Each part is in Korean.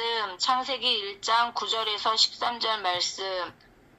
말씀 창세기 1장 9절에서 13절 말씀.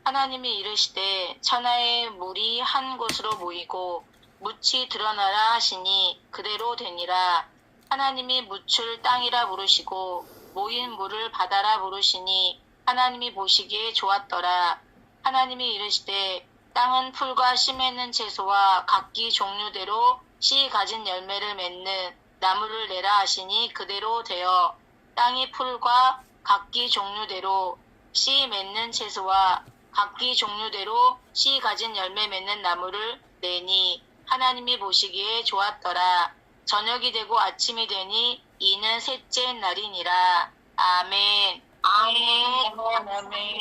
하나님이 이르시되 천하의 물이 한 곳으로 모이고 묻이 드러나라 하시니 그대로 되니라. 하나님이 묻을 땅이라 부르시고 모인 물을 바다라 부르시니 하나님이 보시기에 좋았더라. 하나님이 이르시되 땅은 풀과 씨 맺는 채소와 각기 종류대로 씨 가진 열매를 맺는 나무를 내라 하시니 그대로 되어 땅이 풀과 각기 종류대로 씨 맺는 채소와 각기 종류대로 씨 가진 열매 맺는 나무를 내니 하나님이 보시기에 좋았더라. 저녁이 되고 아침이 되니 이는 셋째 날이니라. 아멘. 아멘. 아멘.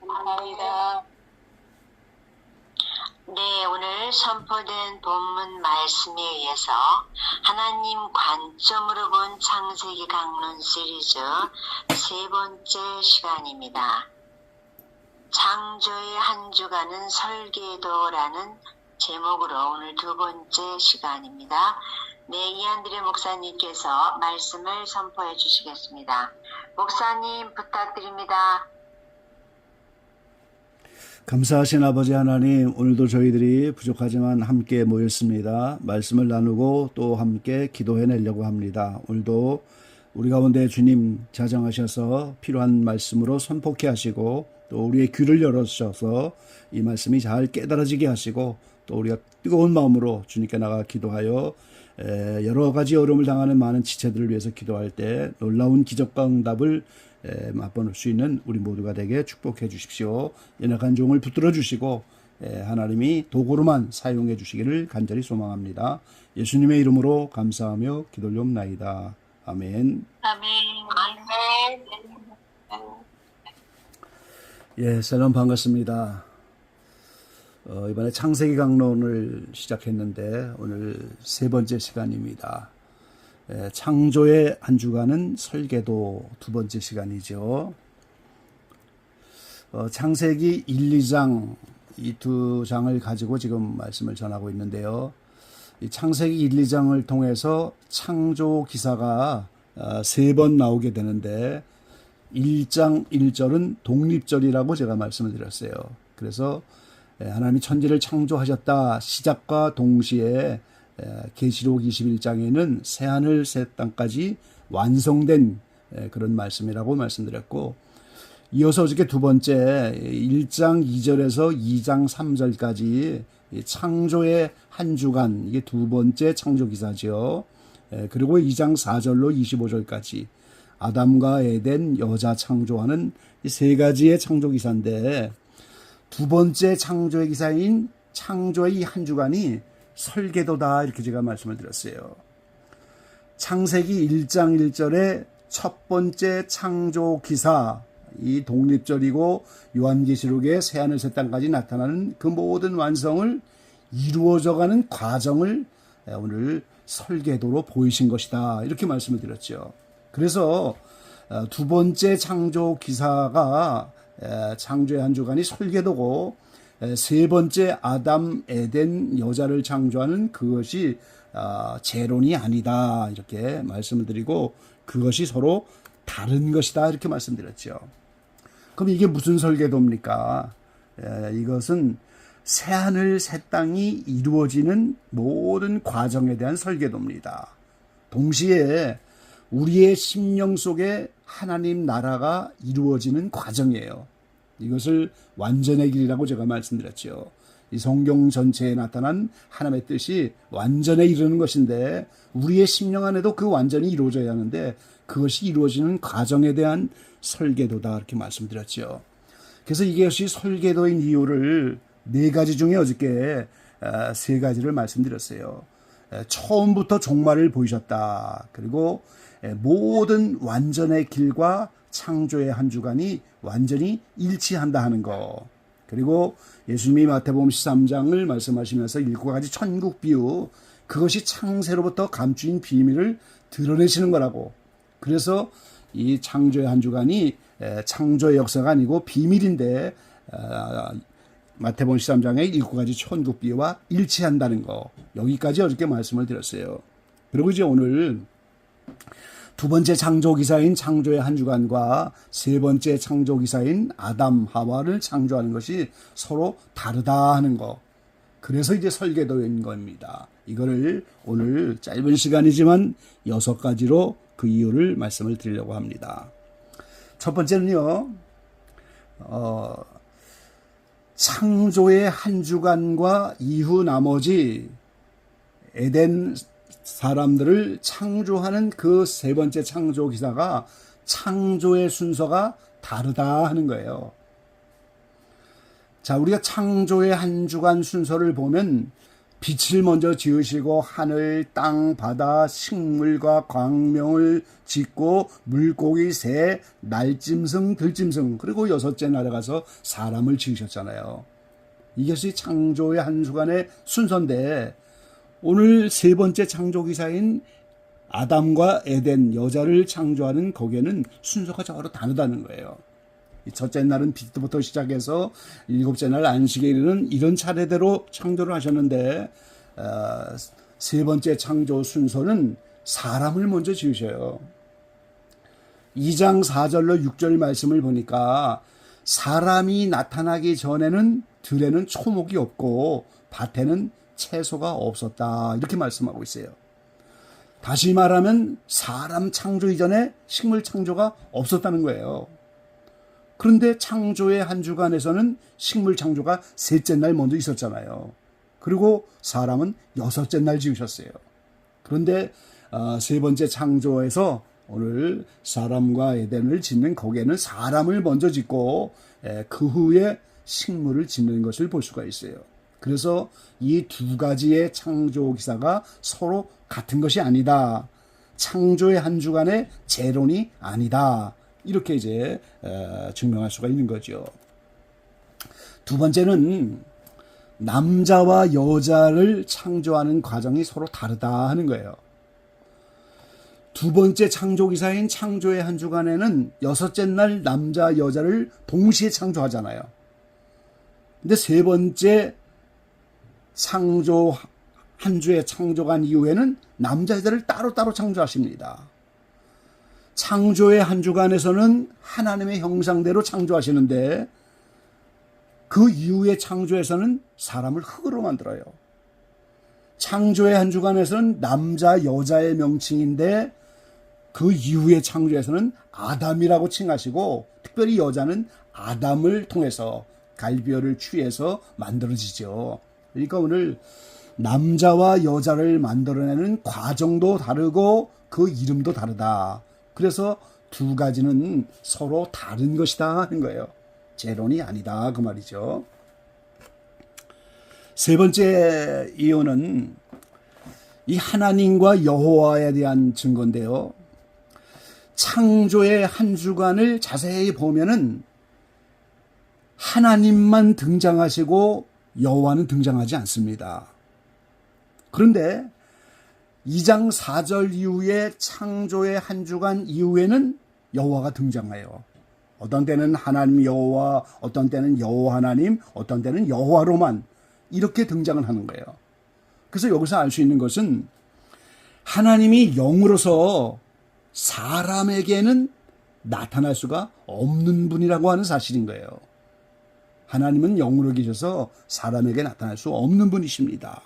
감사합니다. 네, 오늘 선포된 본문 말씀에 의해서 하나님 관점으로 본 창세기 강론 시리즈 세 번째 시간입니다. 창조의 한 주간은 설계도라는 제목으로 오늘 두 번째 시간입니다. 네, 이한드레 목사님께서 말씀을 선포해 주시겠습니다. 목사님 부탁드립니다. 감사하신 아버지 하나님, 오늘도 저희들이 부족하지만 함께 모였습니다. 말씀을 나누고 또 함께 기도해내려고 합니다. 오늘도 우리 가운데 주님 자정하셔서 필요한 말씀으로 선포케 하시고 또 우리의 귀를 열어주셔서 이 말씀이 잘 깨달아지게 하시고 또 우리가 뜨거운 마음으로 주님께 나가 기도하여 에, 여러 가지 어려움을 당하는 많은 지체들을 위해서 기도할 때 놀라운 기적과 응답을 에, 맛보는 수 있는 우리 모두가 되게 축복해 주십시오. 연약한 종을 붙들어 주시고 에, 하나님이 도구로만 사용해 주시기를 간절히 소망합니다. 예수님의 이름으로 감사하며 기도올옵나이다. 아멘. 아멘. 예, 셀럼 반갑습니다. 어, 이번에 창세기 강론을 시작했는데 오늘 세 번째 시간입니다. 예, 창조의 한 주간은 설계도 두 번째 시간이죠. 어, 창세기 1, 2장 이 두 장을 가지고 지금 말씀을 전하고 있는데요. 이 창세기 1, 2장을 통해서 창조 기사가 어, 세번 나오게 되는데 1장 1절은 독립절이라고 제가 말씀을 드렸어요. 그래서 예, 하나님이 천지를 창조하셨다 시작과 동시에 예, 계시록 21장에는 새하늘 새 땅까지 완성된 예, 그런 말씀이라고 말씀드렸고 이어서 어저께 두 번째 1장 2절에서 2장 3절까지 창조의 한 주간 이게 두 번째 창조 기사죠. 예, 그리고 2장 4절로 25절까지 아담과 에덴 여자 창조하는 이세 가지의 창조 기사인데 두 번째 창조의 기사인 창조의 이한 주간이 설계도다 이렇게 제가 말씀을 드렸어요. 창세기 1장 1절에 첫 번째 창조 기사 이 독립절이고 요한계시록의 새하늘 새 땅까지 나타나는 그 모든 완성을 이루어져가는 과정을 오늘 설계도로 보이신 것이다 이렇게 말씀을 드렸죠. 그래서 어, 두 번째 창조 기사가 창조의 한 주간이 설계도고 세 번째 아담 에덴 여자를 창조하는 그것이 아, 재론이 아니다 이렇게 말씀을 드리고 그것이 서로 다른 것이다 이렇게 말씀드렸죠. 그럼 이게 무슨 설계도입니까? 이것은 새 하늘 새 땅이 이루어지는 모든 과정에 대한 설계도입니다. 동시에 우리의 심령 속에 하나님 나라가 이루어지는 과정이에요. 이것을 완전의 길이라고 제가 말씀드렸죠. 이 성경 전체에 나타난 하나님의 뜻이 완전에 이르는 것인데 우리의 심령 안에도 그 완전히 이루어져야 하는데 그것이 이루어지는 과정에 대한 설계도다 이렇게 말씀드렸죠. 그래서 이것이 설계도인 이유를 네 가지 중에 어저께 아, 세 가지를 말씀드렸어요. 처음부터 종말을 보이셨다. 그리고 모든 완전의 길과 창조의 한 주간이 완전히 일치한다 하는 거. 그리고 예수님이 마태복음 13장을 말씀하시면서 일곱 가지 천국 비유 그것이 창세로부터 감추인 비밀을 드러내시는 거라고. 그래서 이 창조의 한 주간이 창조의 역사가 아니고 비밀인데 마태복음 13장의 일곱 가지 천국 비유와 일치한다는 거. 여기까지 어저께 말씀을 드렸어요. 그리고 이제 오늘 두 번째 창조 기사인 창조의 한 주간과 세 번째 창조 기사인 아담, 하와를 창조하는 것이 서로 다르다 하는 거. 그래서 이제 설계도인 겁니다. 이거를 오늘 짧은 시간이지만 여섯 가지로 그 이유를 말씀을 드리려고 합니다. 첫 번째는요, 어, 창조의 한 주간과 이후 나머지 에덴 사람들을 창조하는 그 세 번째 창조 기사가 창조의 순서가 다르다 하는 거예요. 자, 우리가 창조의 한 주간 순서를 보면 빛을 먼저 지으시고 하늘, 땅, 바다, 식물과 광명을 짓고 물고기, 새, 날짐승, 들짐승 그리고 여섯째 날에 가서 사람을 지으셨잖아요. 이것이 창조의 한 주간의 순서인데 오늘 세 번째 창조 기사인 아담과 에덴 여자를 창조하는 거기에는 순서가 저로 다르다는 거예요. 이 첫째 날은 빛부터 시작해서 일곱째 날 안식에 이르는 이런 차례대로 창조를 하셨는데 어, 세 번째 창조 순서는 사람을 먼저 지으셔요. 2장 4절로 6절 말씀을 보니까 사람이 나타나기 전에는 들에는 초목이 없고 밭에는 채소가 없었다. 이렇게 말씀하고 있어요. 다시 말하면 사람 창조 이전에 식물 창조가 없었다는 거예요. 그런데 창조의 한 주간에서는 식물 창조가 셋째 날 먼저 있었잖아요. 그리고 사람은 여섯째 날 지으셨어요. 그런데 어, 세 번째 창조에서 오늘 사람과 에덴을 짓는 거기에는 사람을 먼저 짓고 에, 그 후에 식물을 짓는 것을 볼 수가 있어요. 그래서 이 두 가지의 창조 기사가 서로 같은 것이 아니다. 창조의 한 주간의 재론이 아니다. 이렇게 이제 어, 증명할 수가 있는 거죠. 두 번째는 남자와 여자를 창조하는 과정이 서로 다르다 하는 거예요. 두 번째 창조 기사인 창조의 한 주간에는 여섯째 날 남자 여자를 동시에 창조하잖아요. 근데 세 번째 창조 한 주의 창조간 이후에는 남자 여자를 따로따로 창조하십니다. 창조의 한 주간에서는 하나님의 형상대로 창조하시는데 그 이후의 창조에서는 사람을 흙으로 만들어요. 창조의 한 주간에서는 남자 여자의 명칭인데 그 이후의 창조에서는 아담이라고 칭하시고 특별히 여자는 아담을 통해서 갈비뼈를 취해서 만들어지죠. 그러니까 오늘 남자와 여자를 만들어내는 과정도 다르고 그 이름도 다르다. 그래서 두 가지는 서로 다른 것이다 하는 거예요. 재론이 아니다 그 말이죠. 세 번째 이유는 이 하나님과 여호와에 대한 증거인데요. 창조의 한 주간을 자세히 보면은 하나님만 등장하시고 여호와는 등장하지 않습니다. 그런데 2장 4절 이후에 창조의 한 주간 이후에는 여호와가 등장해요. 어떤 때는 하나님 여호와, 어떤 때는 여호와 하나님, 어떤 때는 여호와로만 이렇게 등장을 하는 거예요. 그래서 여기서 알 수 있는 것은 하나님이 영으로서 사람에게는 나타날 수가 없는 분이라고 하는 사실인 거예요. 하나님은 영으로 계셔서 사람에게 나타날 수 없는 분이십니다.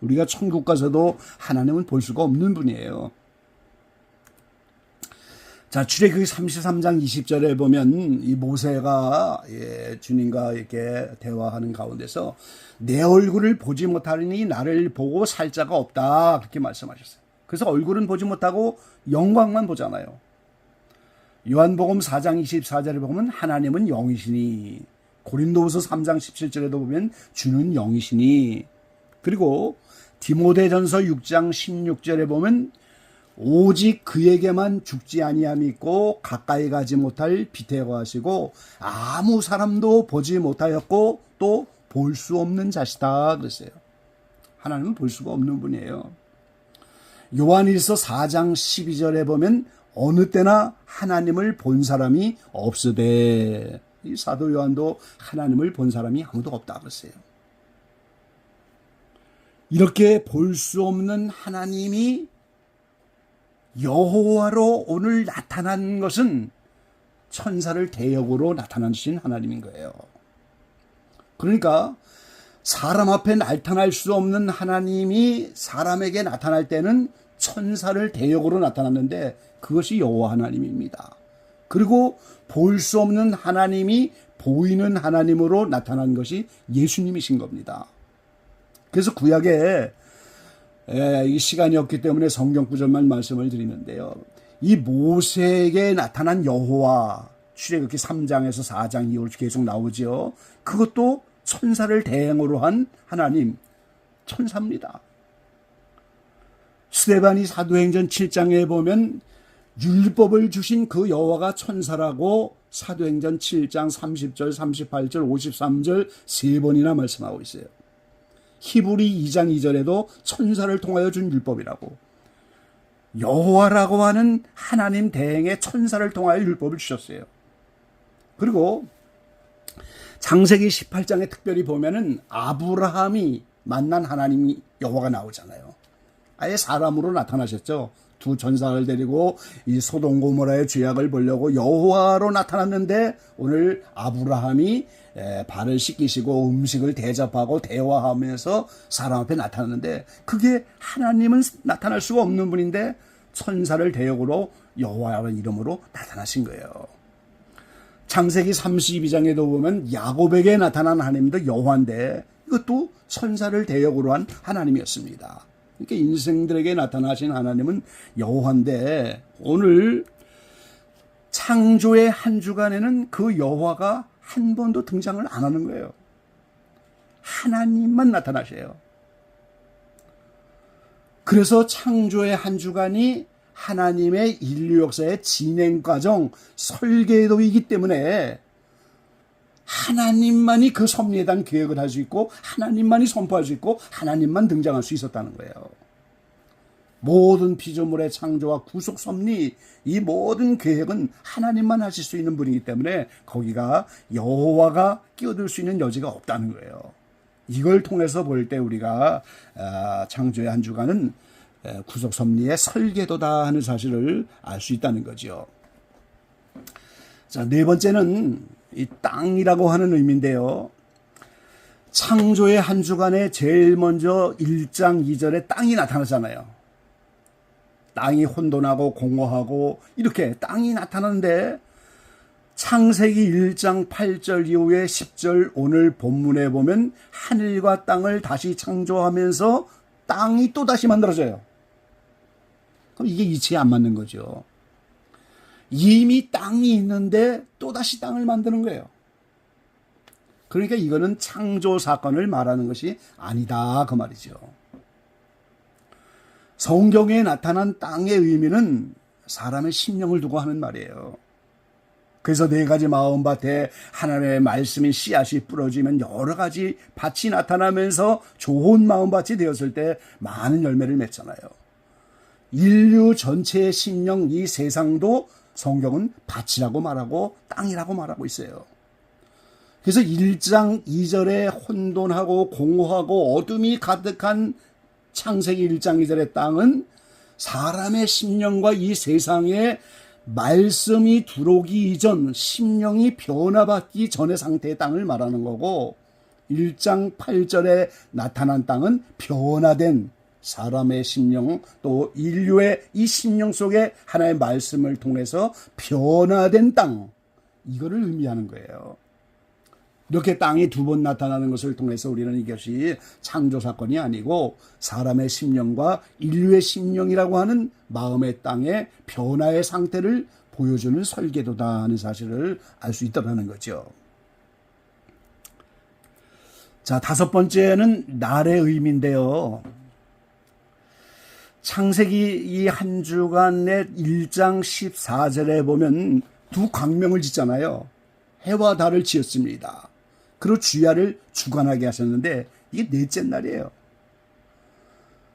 우리가 천국 가서도 하나님은 볼 수가 없는 분이에요. 자, 출애굽기 33장 20절에 보면 이 모세가 예, 주님과 이렇게 대화하는 가운데서 내 얼굴을 보지 못하니 나를 보고 살 자가 없다 그렇게 말씀하셨어요. 그래서 얼굴은 보지 못하고 영광만 보잖아요. 요한복음 4장 24절에 보면 하나님은 영이시니 고린도후서 3장 17절에도 보면 주는 영이시니 그리고 디모데전서 6장 16절에 보면 오직 그에게만 죽지 아니함이 있고 가까이 가지 못할 빛에 거하시고 아무 사람도 보지 못하였고 또 볼 수 없는 자시다 그랬어요. 하나님은 볼 수가 없는 분이에요. 요한일서 4장 12절에 보면 어느 때나 하나님을 본 사람이 없으되 이 사도 요한도 하나님을 본 사람이 아무도 없다 그랬어요. 이렇게 볼 수 없는 하나님이 여호와로 오늘 나타난 것은 천사를 대역으로 나타나신 하나님인 거예요. 그러니까 사람 앞에 나타날 수 없는 하나님이 사람에게 나타날 때는 천사를 대역으로 나타났는데 그것이 여호와 하나님입니다. 그리고 볼 수 없는 하나님이 보이는 하나님으로 나타난 것이 예수님이신 겁니다. 그래서 구약에 에, 이 시간이 없기 때문에 성경 구절만 말씀을 드리는데요. 이 모세에게 나타난 여호와 출애굽기 3장에서 4장 이후로 계속 나오죠. 그것도 천사를 대행으로 한 하나님 천사입니다. 스테반이 사도행전 7장에 보면 율법을 주신 그 여호와가 천사라고 사도행전 7장 30절, 38절, 53절 세 번이나 말씀하고 있어요. 히브리 2장 2절에도 천사를 통하여 준 율법이라고 여호와라고 하는 하나님 대행의 천사를 통하여 율법을 주셨어요. 그리고 장세기 18장에 특별히 보면은 아브라함이 만난 하나님이 여호와가 나오잖아요. 아예 사람으로 나타나셨죠. 두 전사를 데리고 이 소돔 고모라의 죄악을 보려고 여호와로 나타났는데 오늘 아브라함이 에, 발을 씻기시고 음식을 대접하고 대화하면서 사람 앞에 나타났는데 그게 하나님은 나타날 수가 없는 분인데 천사를 대역으로 여호와라는 이름으로 나타나신 거예요. 창세기 32장에도 보면 야곱에게 나타난 하나님도 여호와인데 이것도 천사를 대역으로 한 하나님이었습니다. 그러니까 인생들에게 나타나신 하나님은 여호와인데 오늘 창조의 한 주간에는 그 여호와가 한 번도 등장을 안 하는 거예요. 하나님만 나타나셔요. 그래서 창조의 한 주간이 하나님의 인류 역사의 진행 과정, 설계도이기 때문에 하나님만이 그 섭리에 대한 계획을 할 수 있고 하나님만이 선포할 수 있고 하나님만 등장할 수 있었다는 거예요. 모든 피조물의 창조와 구속 섭리 이 모든 계획은 하나님만 하실 수 있는 분이기 때문에 거기가 여호와가 끼어들 수 있는 여지가 없다는 거예요. 이걸 통해서 볼 때 우리가 아, 창조의 한 주간은 에, 구속 섭리의 설계도다 하는 사실을 알 수 있다는 거죠. 자, 네 번째는 이 땅이라고 하는 의미인데요. 창조의 한 주간에 제일 먼저 1장 2절에 땅이 나타나잖아요. 땅이 혼돈하고 공허하고 이렇게 땅이 나타나는데 창세기 1장 8절 이후에 10절 오늘 본문에 보면 하늘과 땅을 다시 창조하면서 땅이 또 다시 만들어져요. 그럼 이게 이치에 안 맞는 거죠. 이미 땅이 있는데 또다시 땅을 만드는 거예요. 그러니까 이거는 창조 사건을 말하는 것이 아니다. 그 말이죠. 성경에 나타난 땅의 의미는 사람의 심령을 두고 하는 말이에요. 그래서 네 가지 마음밭에 하나님의 말씀이 씨앗이 뿌려지면 여러 가지 밭이 나타나면서 좋은 마음밭이 되었을 때 많은 열매를 맺잖아요. 인류 전체의 심령, 이 세상도 성경은 밭이라고 말하고 땅이라고 말하고 있어요. 그래서 1장 2절에 혼돈하고 공허하고 어둠이 가득한 창세기 1장 2절의 땅은 사람의 심령과 이 세상에 말씀이 들어오기 이전 심령이 변화받기 전의 상태의 땅을 말하는 거고 1장 8절에 나타난 땅은 변화된 사람의 심령 또 인류의 이 심령 속에 하나의 말씀을 통해서 변화된 땅 이거를 의미하는 거예요. 이렇게 땅이 두 번 나타나는 것을 통해서 우리는 이것이 창조 사건이 아니고 사람의 심령과 인류의 심령이라고 하는 마음의 땅의 변화의 상태를 보여주는 설계도다 하는 사실을 알 수 있다는 거죠. 자, 다섯 번째는 날의 의미인데요. 창세기 이 한 주간의 1장 14절에 보면 두 광명을 짓잖아요. 해와 달을 지었습니다. 그리고 주야를 주관하게 하셨는데 이게 넷째 날이에요.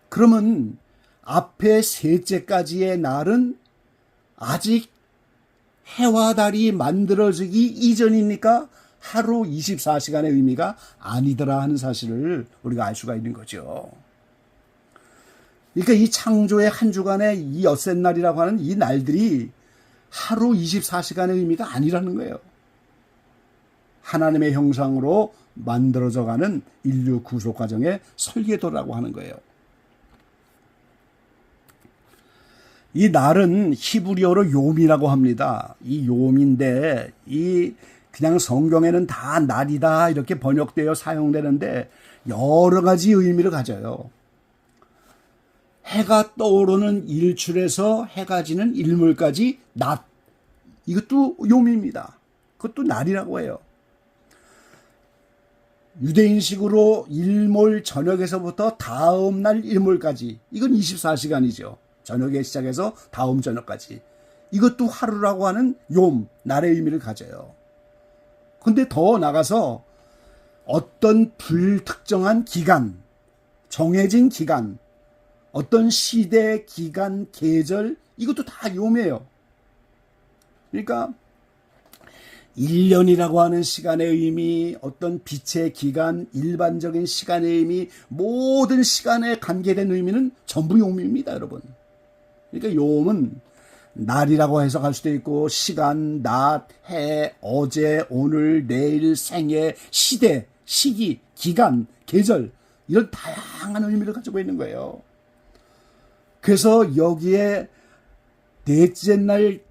그러면 앞에 셋째까지의 날은 아직 해와 달이 만들어지기 이전이니까 하루 24시간의 의미가 아니더라 하는 사실을 우리가 알 수가 있는 거죠. 그러니까 이 창조의 한 주간의 이 엿새 날이라고 하는 이 날들이 하루 24시간의 의미가 아니라는 거예요. 하나님의 형상으로 만들어져 가는 인류 구속 과정의 설계도라고 하는 거예요. 이 날은 히브리어로 요미라고 합니다. 이 요미인데 이 그냥 성경에는 다 날이다 이렇게 번역되어 사용되는데 여러 가지 의미를 가져요. 해가 떠오르는 일출에서 해가 지는 일몰까지 낮. 이것도 요미입니다. 그것도 날이라고 해요. 유대인식으로 일몰 저녁에서부터 다음 날 일몰까지. 이건 24시간이죠. 저녁에 시작해서 다음 저녁까지. 이것도 하루라고 하는 욤, 날의 의미를 가져요. 근데 더 나가서 어떤 불특정한 기간, 정해진 기간, 어떤 시대, 기간, 계절, 이것도 다 요매요. 그러니까 1년이라고 하는 시간의 의미, 어떤 빛의 기간, 일반적인 시간의 의미, 모든 시간에 관계된 의미는 전부 요미입니다, 여러분. 그러니까 요음은 날이라고 해석할 수도 있고 시간, 낮, 해, 어제, 오늘, 내일, 생애, 시대, 시기, 기간, 계절 이런 다양한 의미를 가지고 있는 거예요. 그래서 여기에 넷째 날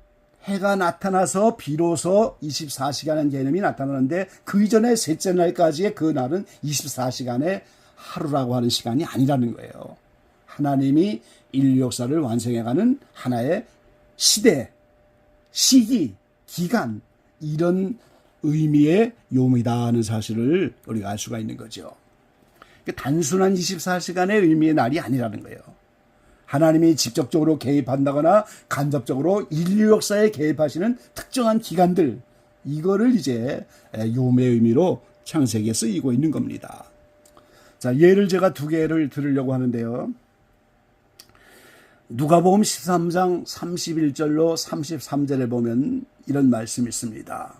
해가 나타나서 비로소 24시간의 개념이 나타나는데 그 이전에 셋째 날까지의 그 날은 24시간의 하루라고 하는 시간이 아니라는 거예요. 하나님이 인류 역사를 완성해가는 하나의 시대, 시기, 기간 이런 의미의 요미다는 사실을 우리가 알 수가 있는 거죠. 단순한 24시간의 의미의 날이 아니라는 거예요. 하나님이 직접적으로 개입한다거나 간접적으로 인류 역사에 개입하시는 특정한 기간들 이거를 이제 요의 의미로 창세기에 쓰이고 있는 겁니다. 자, 예를 제가 두 개를 들으려고 하는데요. 누가복음 13장 31절로 33절에 보면 이런 말씀이 있습니다.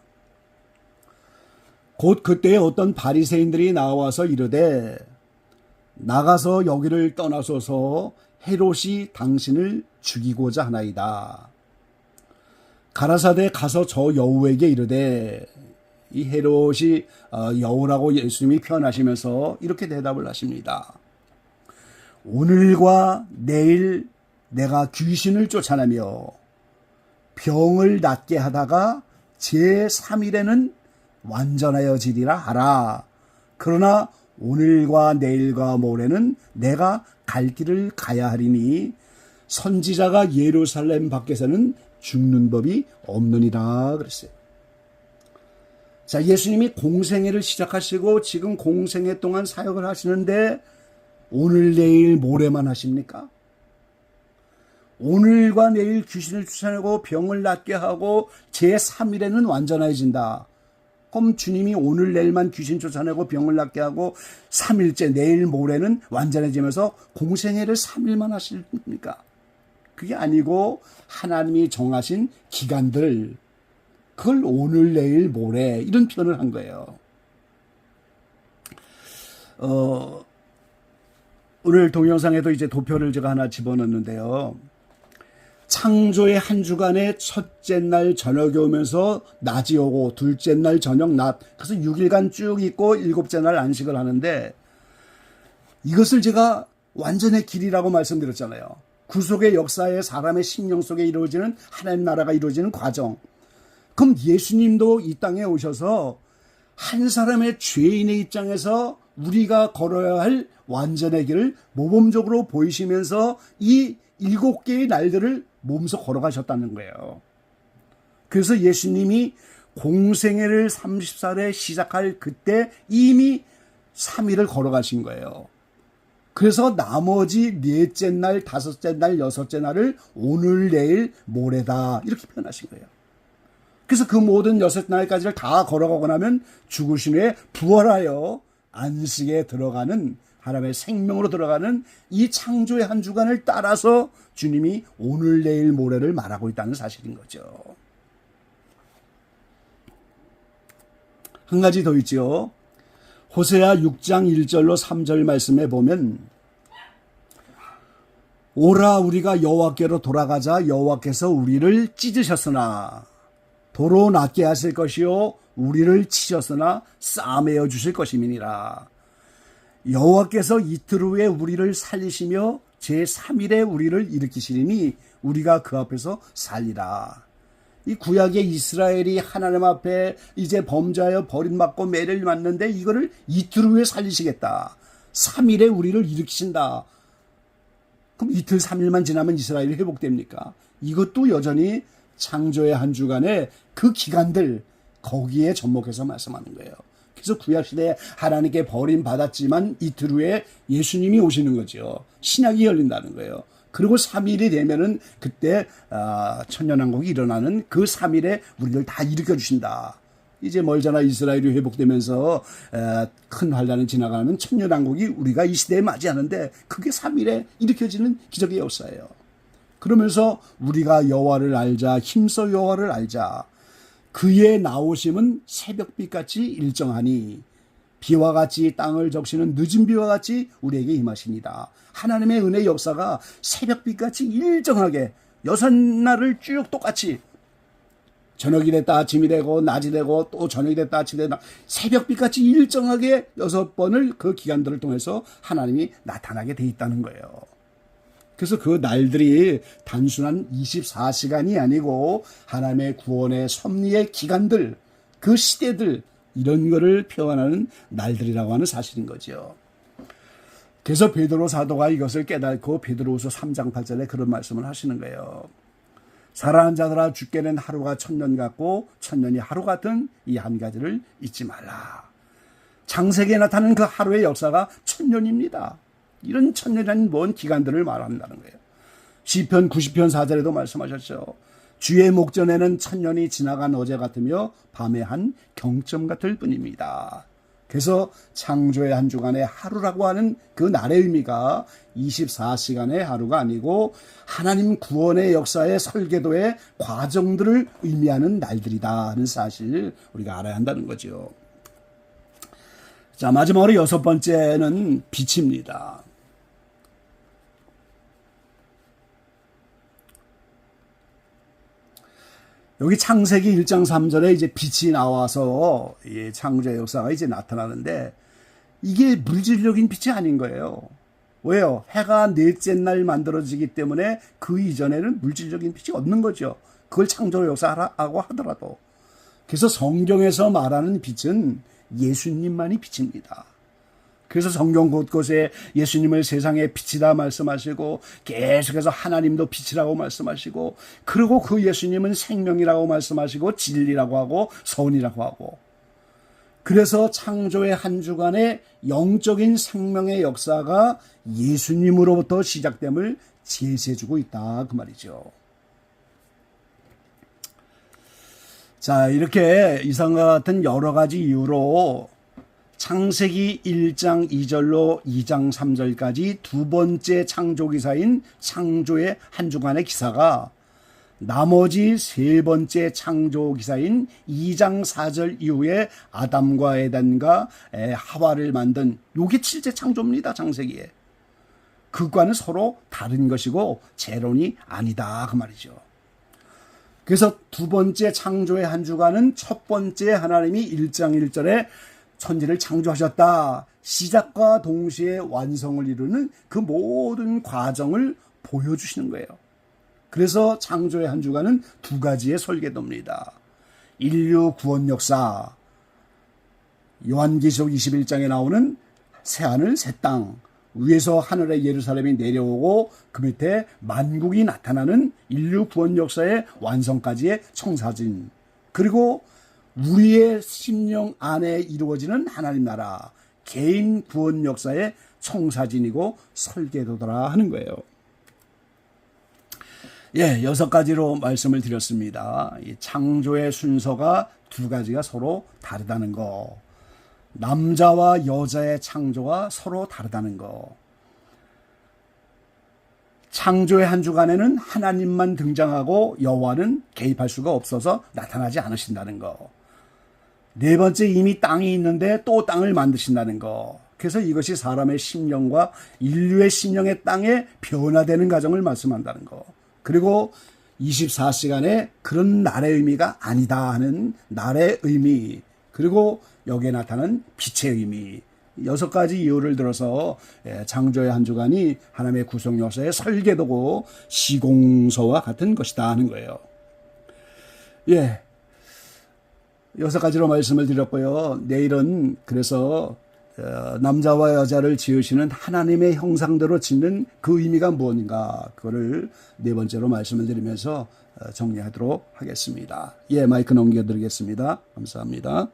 곧 그때에 어떤 바리새인들이 나와서 이르되 나가서 여기를 떠나소서 헤롯이 당신을 죽이고자 하나이다. 가라사대 가서 저 여우에게 이르되 이 헤롯이 어, 여우라고 예수님이 표현하시면서 이렇게 대답을 하십니다. 오늘과 내일 내가 귀신을 쫓아내며 병을 낫게 하다가 제 3일에는 완전하여지리라 하라. 그러나 오늘과 내일과 모레는 내가 갈 길을 가야 하리니 선지자가 예루살렘 밖에서는 죽는 법이 없느니라 그랬어요. 자, 예수님이 공생애를 시작하시고 지금 공생애 동안 사역을 하시는데 오늘 내일 모레만 하십니까? 오늘과 내일 귀신을 쫓아내고 병을 낫게 하고 제3일에는 완전해진다. 그럼 주님이 오늘 내일만 귀신 쫓아내고 병을 낫게 하고 3일째 내일 모레는 완전해지면서 공생애를 3일만 하십니까? 그게 아니고 하나님이 정하신 기간들 그걸 오늘 내일 모레 이런 표현을 한 거예요. 어, 오늘 동영상에도 이제 도표를 제가 하나 집어넣는데요. 창조의 한 주간의 첫째 날 저녁이 오면서 낮이 오고 둘째 날 저녁 낮 그래서 6일간 쭉 있고 일곱째 날 안식을 하는데 이것을 제가 완전의 길이라고 말씀드렸잖아요. 구속의 역사에 사람의 심령 속에 이루어지는 하나님 나라가 이루어지는 과정. 그럼 예수님도 이 땅에 오셔서 한 사람의 죄인의 입장에서 우리가 걸어야 할 완전의 길을 모범적으로 보이시면서 이 일곱 개의 날들을 몸소 걸어가셨다는 거예요. 그래서 예수님이 공생애를 30살에 시작할 그때 이미 3일을 걸어가신 거예요. 그래서 나머지 넷째 날, 다섯째 날, 여섯째 날을 오늘, 내일, 모레다 이렇게 표현하신 거예요. 그래서 그 모든 여섯 날까지를 다 걸어가고 나면 죽으신 후에 부활하여 안식에 들어가는 하나님의 생명으로 들어가는 이 창조의 한 주간을 따라서 주님이 오늘 내일 모레를 말하고 있다는 사실인 거죠. 한 가지 더 있죠. 호세아 6장 1절로 3절 말씀에 보면 오라 우리가 여호와께로 돌아가자 여호와께서 우리를 찢으셨으나 도로 낫게 하실 것이요 우리를 치셨으나 싸매어 주실 것임이니라. 여호와께서 이틀 후에 우리를 살리시며 제 3일에 우리를 일으키시리니 우리가 그 앞에서 살리라. 이 구약의 이스라엘이 하나님 앞에 이제 범죄하여 버림받고 매를 맞는데 이거를 이틀 후에 살리시겠다. 3일에 우리를 일으키신다. 그럼 이틀 3일만 지나면 이스라엘이 회복됩니까? 이것도 여전히 창조의 한 주간에 그 기간들 거기에 접목해서 말씀하는 거예요. 그래서 구약 시대에 하나님께 버림받았지만 이틀 후에 예수님이 오시는 거죠. 신약이 열린다는 거예요. 그리고 3일이 되면은 그때 아, 천년왕국이 일어나는 그 3일에 우리를 다 일으켜 주신다. 이제 멀잖아 이스라엘이 회복되면서 에, 큰 환란이 지나가면 천년왕국이 우리가 이 시대에 맞이하는데 그게 3일에 일으켜지는 기적의 역사예요. 그러면서 우리가 여호와를 알자 힘써 여호와를 알자 그의 나오심은 새벽빛 같이 일정하니 비와 같이 땅을 적시는 늦은 비와 같이 우리에게 임하십니다. 하나님의 은혜 역사가 새벽빛 같이 일정하게 여섯 날을 쭉 똑같이 저녁이 됐다 아침이 되고 낮이 되고 또 저녁이 됐다 아침이 되다 새벽빛 같이 일정하게 여섯 번을 그 기간들을 통해서 하나님이 나타나게 돼 있다는 거예요. 그래서 그 날들이 단순한 24시간이 아니고 하나님의 구원의 섭리의 기간들, 그 시대들 이런 거를 표현하는 날들이라고 하는 사실인 거죠. 그래서 베드로 사도가 이것을 깨닫고 베드로후서 3장 8절에 그런 말씀을 하시는 거예요. 사랑하는 자들아 죽게는 하루가 천년 같고 천년이 하루 같은 이 한 가지를 잊지 말라. 장세기에 나타나는 그 하루의 역사가 천년입니다. 이런 천년이라는 먼 기간들을 말한다는 거예요. 시편 90편 4절에도 말씀하셨죠. 주의 목전에는 천년이 지나간 어제 같으며 밤의 한 경점 같을 뿐입니다. 그래서 창조의 한 주간의 하루라고 하는 그 날의 의미가 24시간의 하루가 아니고 하나님 구원의 역사의 설계도의 과정들을 의미하는 날들이다 하는 사실 우리가 알아야 한다는 거죠. 자, 마지막으로 여섯 번째는 빛입니다. 여기 창세기 1장 3절에 이제 빛이 나와서 이 창조의 역사가 이제 나타나는데 이게 물질적인 빛이 아닌 거예요. 왜요? 해가 넷째 날 만들어지기 때문에 그 이전에는 물질적인 빛이 없는 거죠. 그걸 창조의 역사라고 하더라도. 그래서 성경에서 말하는 빛은 예수님만이 빛입니다. 그래서 성경 곳곳에 예수님을 세상의 빛이다 말씀하시고 계속해서 하나님도 빛이라고 말씀하시고 그리고 그 예수님은 생명이라고 말씀하시고 진리라고 하고 선이라고 하고 그래서 창조의 한 주간의 영적인 생명의 역사가 예수님으로부터 시작됨을 제시해주고 있다 그 말이죠. 자 이렇게 이상과 같은 여러 가지 이유로 창세기 1장 2절로 2장 3절까지 두 번째 창조 기사인 창조의 한 주간의 기사가 나머지 세 번째 창조 기사인 2장 4절 이후에 아담과 에단과 하와를 만든 요게 7째 창조입니다. 창세기에. 그과는 서로 다른 것이고 재론이 아니다 그 말이죠. 그래서 두 번째 창조의 한 주간은 첫 번째 하나님이 1장 1절에 천지를 창조하셨다. 시작과 동시에 완성을 이루는 그 모든 과정을 보여주시는 거예요. 그래서 창조의 한 주간은 두 가지의 설계도입니다. 인류 구원 역사, 요한계시록 21장에 나오는 새하늘, 새 땅, 위에서 하늘의 예루살렘이 내려오고 그 밑에 만국이 나타나는 인류 구원 역사의 완성까지의 청사진, 그리고 우리의 심령 안에 이루어지는 하나님 나라, 개인 구원 역사의 청사진이고 설계도더라 하는 거예요. 예, 여섯 가지로 말씀을 드렸습니다. 이 창조의 순서가 두 가지가 서로 다르다는 거. 남자와 여자의 창조가 서로 다르다는 거. 창조의 한 주간에는 하나님만 등장하고 여호와는 개입할 수가 없어서 나타나지 않으신다는 거. 네 번째 이미 땅이 있는데 또 땅을 만드신다는 거. 계속해서 이것이 사람의 심령과 인류의 심령의 땅에 변화되는 과정을 말씀한다는 거. 그리고 24시간의 그런 날의 의미가 아니다 하는 날의 의미. 그리고 여기에 나타나는 빛의 의미. 여섯 가지 이유를 들어서 예, 창조의 한 주간이 하나님의 구성 요소의 설계도고 시공서와 같은 것이다 하는 거예요. 예. 여섯 가지로 말씀을 드렸고요. 내일은 그래서 어, 남자와 여자를 지으시는 하나님의 형상대로 짓는 그 의미가 무엇인가 그거를 네 번째로 말씀을 드리면서 어, 정리하도록 하겠습니다. 예, 마이크 넘겨드리겠습니다. 감사합니다.